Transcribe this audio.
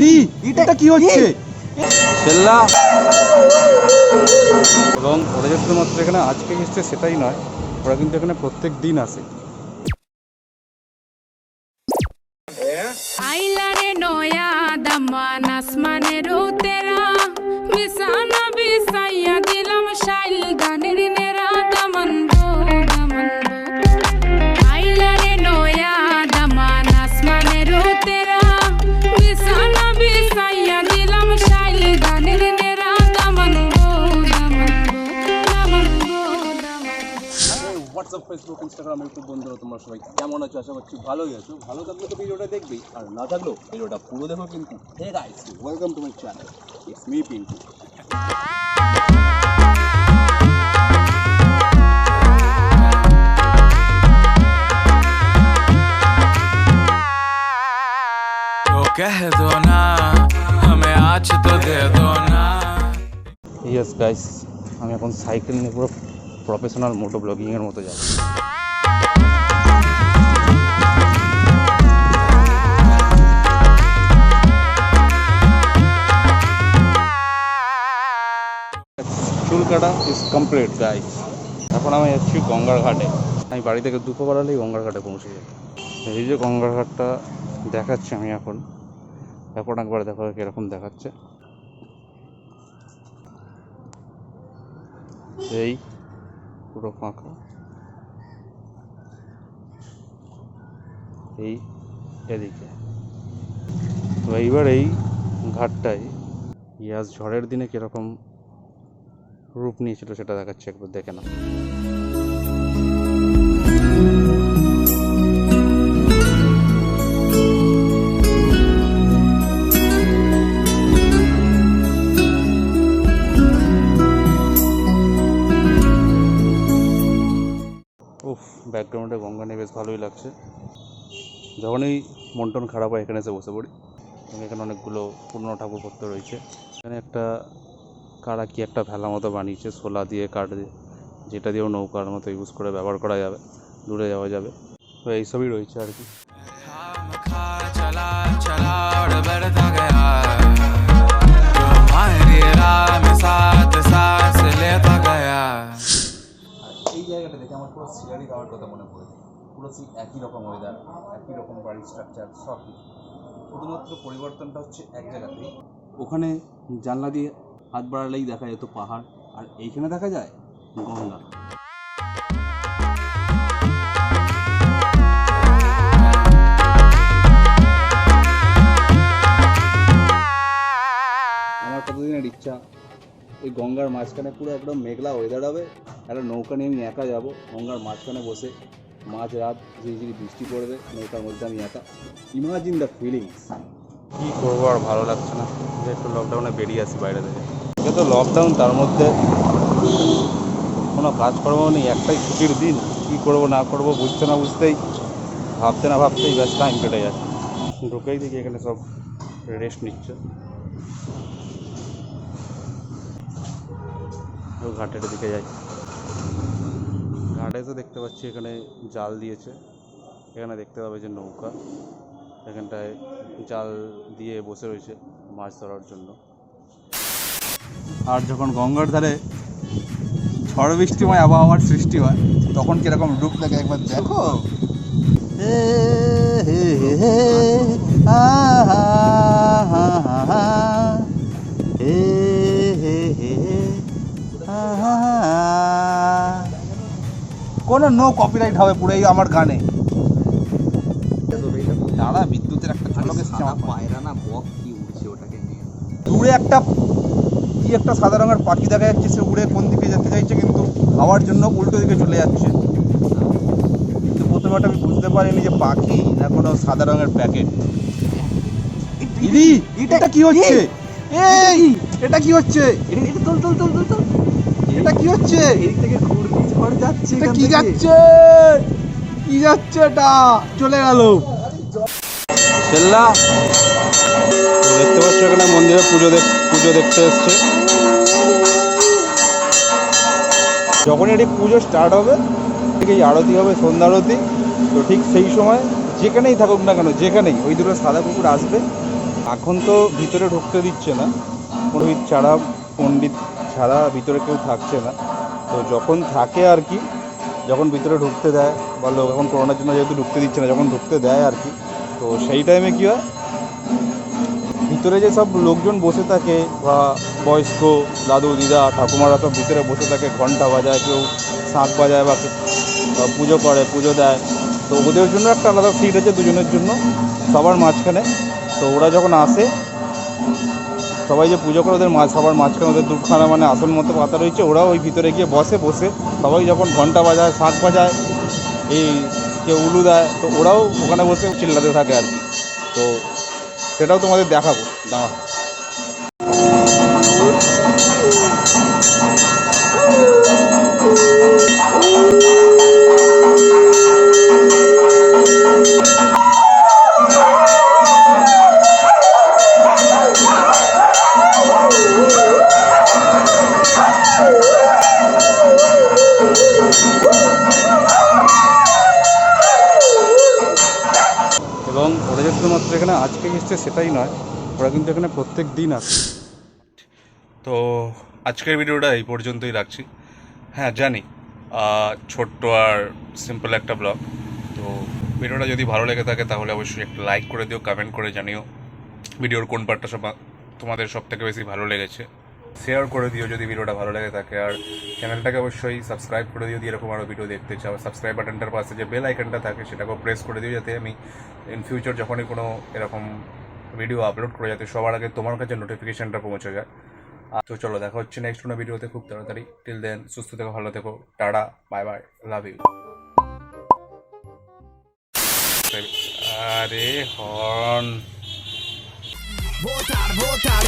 দিদি এটা কি হচ্ছে? সেল্লা এবং ওরা যে শুধুমাত্র এখানে আজকে এসছে সেটাই নয় ওরা কিন্তু এখানে প্রত্যেক দিন আসে। আইলারে নয়া দামান আসমানের তেরা বিছানা বিছাইয়া দিলাম শাইল গানের নেরা দামান গো দামান। ফেসবুক ইনস্টাগ্রাম ইউটিউব বন্ধুরা তোমরা সবাই কেমন আছো আশা করছি ভালোই আছো ভালো থাকলে তো ভিডিওটা দেখবেই আর না থাকলেও ভিডিওটা পুরো দেখো কিন্তু hey guys welcome to my channel it's me Pintu तो कह दो ना हमें आज तो दे दो ना ইয়েস গাইস আমি এখন সাইকেল নিয়ে পুরো প্রফেশনাল মোটো ব্লগিংয়ের মতো যাব। চুল কাটা ইজ কমপ্লিট গাইস এখন আমি যাচ্ছি গঙ্গার ঘাটে। আমি বাড়ি থেকে দুপুর বাড়ালেই গঙ্গার ঘাটে পৌঁছে যাই। এই যে গঙ্গার ঘাটটা দেখাচ্ছি আমি এখন। এখন একবার দেখো কীরকম দেখাচ্ছে। এই পুরো ফাঁকা। এই এদিকে। তো এইবার এই ঘাটটায় ইয়াস ঝড়ের দিনে কীরকম রূপ নিয়েছিল সেটা দেখাচ্ছে একবার, দেখে না ব্যাকগ্রাউন্ডে গঙ্গা নিয়ে বেশ ভালোই লাগছে। যখনই মন টন খারাপ হয় এখানে এসে বসে পড়ি। এবং এখানে অনেকগুলো পুরনো ঠাকুর পত্র রয়েছে। এখানে একটা কারা কি একটা ভেলা মতো বানিয়েছে, সোলা দিয়ে, কাঠ দিয়ে। যেটা দিয়েও নৌকার মতো ইউজ করে ব্যবহার করা যাবে, দূরে যাওয়া যাবে। তো এইসবই রয়েছে আর কি। চলা চলা জায়গাটা দেখে আমার পুরো সিনারি দেওয়ার কথা মনে পড়ে পুরো সেই একই রকম ওয়েদার একই রকম বাড়ির স্ট্রাকচার সব শুধুমাত্র পরিবর্তনটা হচ্ছে এক জায়গাতে ওখানে জানলা দিয়ে হাত বাড়ালেই দেখা যেত পাহাড়, আর এইখানে দেখা যায় গঙ্গা। এই গঙ্গার মাঝখানে পুরো একদম মেঘলা ওয়েদার হবে। একটা নৌকা নিয়ে আমি একা যাব। গঙ্গার মাঝখানে বসে মাঝ রাত ঝিরিঝিরি বৃষ্টি পড়বে, নৌকার মধ্যে আমি একা। ইমাজিন দ্য ফিলিংস কী করব আর ভালো লাগছে না। একটু লকডাউনে বেরিয়ে আসি বাইরে থেকে। এটা তো লকডাউন তার মধ্যে কোনো কাজকর্ম নেই, একটাই ছুটির দিন। কী করব, না করব, বুঝতে না বুঝতেই, ভাবতে না ভাবতেই ব্যাস টাইম কেটে যাচ্ছে ঢুকেই দেখি এখানে সব রেস্ট নিচ্ছে। ও ঘাটের দিকে যাই ঘাটে তো দেখতে পাচ্ছি এখানে জাল দিয়েছে এখানে দেখতে পাবে যে নৌকা এখানটায় জাল দিয়ে বসে রয়েছে মাছ ধরার জন্য আর যখন গঙ্গার ধারে ঝড় বৃষ্টিময় আবহাওয়ার সৃষ্টি হয় তখন কীরকম রূপ লাগে একবার দেখো হে হে হা নো কপিরাইট হবে পুরো এই আমার গানে। দাঁড়া বিদ্যুতের একটা ঝলক এসছে আমার পায়রা না বক কি উড়ছে ওটাকে নিয়ে। দূরে একটা কি একটা সাদা রঙের পাখি দেখা যাচ্ছে সে উড়ে কোন দিকে যেতে চাইছে কিন্তু হাওয়ার জন্য উল্টো দিকে চলে যাচ্ছে। কিন্তু প্রথমে ওটা আমি বুঝতে পারিনি যে পাখি না কোনো সাদা রঙের প্যাকেট। দিদি এটা কি হচ্ছে? এই এটা কি? হচ্ছে? এটা তোল তোল তোল তোল এটা কি হচ্ছে? এদিক থেকে ঝড় যাচ্ছে এটা কি যাচ্ছে? কি যাচ্ছে এটা? চলে গেল। সেল্লা দেখতে পাচ্ছ এখানে মন্দিরে পুজো দেখ পুজো দেখতে এসছে। যখন এটি পুজো স্টার্ট হবে ঠিক এই আরতি হবে সন্ধ্যা আরতি তো ঠিক সেই সময় যেখানেই থাকুক না কেন যেখানেই ওই দুটো সাদা কুকুর আসবে। এখন তো ভিতরে ঢুকতে দিচ্ছে না। পুরোহিত ছাড়া পণ্ডিত ছাড়া ভিতরে কেউ থাকছে না। তো যখন থাকে আর কি, যখন ভিতরে ঢুকতে দেয়, বা লোক এখন করোনার জন্য যেহেতু ঢুকতে দিচ্ছে না, যখন ঢুকতে দেয় আর কি, তো সেই টাইমে কী হয়? ভিতরে যে সব লোকজন বসে থাকে, বা বয়স্ক দাদু, দিদা, ঠাকুমারা সব ভিতরে বসে থাকে ঘণ্টা বাজায়, কেউ শাঁখ বাজায়, বা পুজো করে, পুজো দেয়। তো ওদের জন্য একটা আলাদা সিট আছে দুজনের জন্য, সবার মাঝখানে। তো ওরা যখন আসে সবাই যে পুজো করে ওদের মাছ সবার মাঝখানে ওদের দুখানা মানে আসল মতো পাতা রয়েছে, ওরাও ওই ভিতরে গিয়ে বসে বসে সবাই যখন ঘণ্টা বাজায় শাঁখ বাজায়, এই কেউ উলু দেয়, তো ওরাও ওখানে বসে চিল্লাতে থাকে আর কি। তো সেটাও তোমাদের দেখাবো দাঁড়া এবং ওরা যে শুধুমাত্র এখানে আজকে এসছে সেটাই নয়, ওরা কিন্তু এখানে প্রত্যেক দিন আসে। তো আজকের ভিডিওটা এই পর্যন্তই রাখছি। হ্যাঁ জানি ছোট্ট আর সিম্পল একটা ব্লগ তো ভিডিওটা যদি ভালো লেগে থাকে তাহলে অবশ্যই একটা লাইক করে দিও কমেন্ট করে জানিও। ভিডিওর কোন পার্টটা সব তোমাদের সব থেকে বেশি ভালো লেগেছে। শেয়ার করে দিও যদি ভিডিওটা ভালো লাগে থাকে। আর চ্যানেলটাকে অবশ্যই সাবস্ক্রাইব করে দিও যদি এরকম আরও ভিডিও দেখতে চাও। সাবস্ক্রাইব বাটনটার পাশে যে বেল আইকনটা থাকে সেটাকেও প্রেস করে দিও যাতে আমি ইন ফিউচার যখনই কোনো এরকম ভিডিও আপলোড করে যাতে সবার আগে তোমার কাছে নোটিফিকেশনটা পৌঁছে যায়। তো চলো দেখা হচ্ছে নেক্সট কোনো ভিডিওতে খুব তাড়াতাড়ি। টিল দেন সুস্থ থেকো ভালো থেকো। Tata bye bye love you আরে হর্ন Votar, votar,